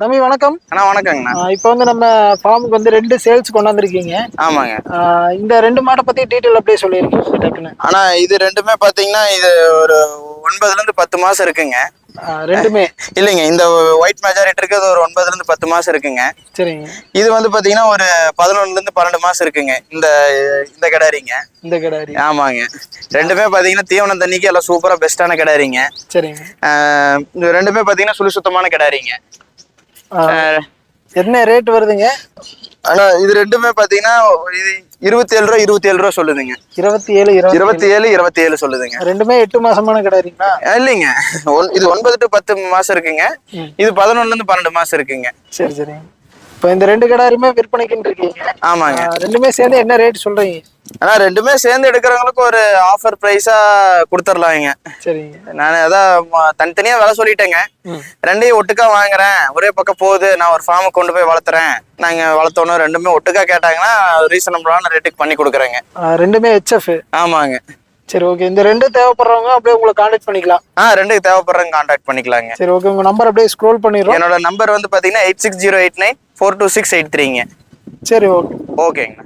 தம்பி வணக்கம். அண்ணா வணக்கங்கண்ணா. இப்போ வந்து நம்ம ஃபார்முக்கு வந்து ரெண்டு சேல்ஸ் கொண்டாந்துருக்கீங்க. ஆமாங்க. இந்த ரெண்டு மாடை பத்தி டீட்டெயில் அப்படியே சொல்லியிருக்கீங்க டக்குன்னு. ஆனா இது ரெண்டுமே பாத்தீங்கன்னா இது ஒரு ஒன்பதுல இருந்து பத்து மாசம் இருக்குங்க. ரெண்டுமே. இல்லைங்க இந்த ஒயிட் மெஜாரிட்டி இருக்கிறது ஒரு ஒன்பதுல இருந்து பத்து மாசம் இருக்குங்க. சரிங்க. இது வந்து பாத்தீங்கன்னா ஒரு பதினொன்னுல இருந்து பன்னெண்டு மாசம் இருக்குங்க இந்த இந்த கிடாரிங்க. இந்த கிடாரி. ஆமாங்க. ரெண்டுமே பாத்தீங்கன்னா தீவனம் தண்ணிக்கு எல்லாம் சூப்பரா பெஸ்டான கிடாரிங்க. சரிங்க. இது ரெண்டுமே பாத்தீங்கன்னா சுழி சுத்தமான கிடாரிங்க. என்ன ரேட் வருதுங்க? ஆனா இது ரெண்டுமே பாத்தீங்கன்னா இது இருபத்தி ஏழு ரூபா இருபத்தி ஏழு ரூபா சொல்லுதுங்க. இருபத்தி ஏழு இருபத்தி ஏழு இருபத்தி ஏழு சொல்லுதுங்க. ரெண்டுமே எட்டு மாசமான கிடாரிங்களா இல்லைங்க. ஒன்- இது ஒன்பது டு பத்து மாசம் இருக்குங்க. இது பதினொன்னுல இருந்து பன்னெண்டு மாசம் இருக்குங்க. சரி சரிங்க. இப்போ இந்த ரெண்டு கிடாரியுமே விற்பனைக்குன்னு இருக்கீங்க. ஆமாங்க. ரெண்டுமே சேர்ந்து என்ன ரேட் சொல்றீங்க? ஆனா ரெண்டுமே சேர்ந்து எடுக்கிறவங்களுக்கு ஒரு ஆஃபர் பிரைஸா கொடுத்துடலாங்க சரிங்க. நான் அதான் தனித்தனியா விலை சொல்லிட்டேங்க. ரெண்டையும் ஒட்டுக்கா வாங்குறேன். ஒரே பக்கம் போகுது. நான் ஒரு ஃபார்மை கொண்டு போய் வளர்த்துறேன். நாங்க வளர்த்தோன்னு ரெண்டுமே ஒட்டுக்கா கேட்டாங்கன்னா ரீசனபிளான ரேட்டுக்கு பண்ணி கொடுக்குறேங்க. ரெண்டுமே ஹெச்எஃப் ஆமாங்க. சரி ஓகே இந்த ரெண்டு தேவைப்படுறவங்க அப்படியே உங்களை காண்டாக்ட் பண்ணிக்கலாம். ஆ ரெண்டுக்கு தேவைப்படுறவங்க கான்டாக்ட் பண்ணிக்கலாங்க. சரி ஓகே உங்க நம்பர் அப்படியே ஸ்க்ரோல் பண்ணிடுறோம். என்னோட நம்பர் வந்து பாத்தீங்கன்னா eight six zero eight nine four two six eight த்ரீங்க சரி ஓகே ஓகேங்கண்ணா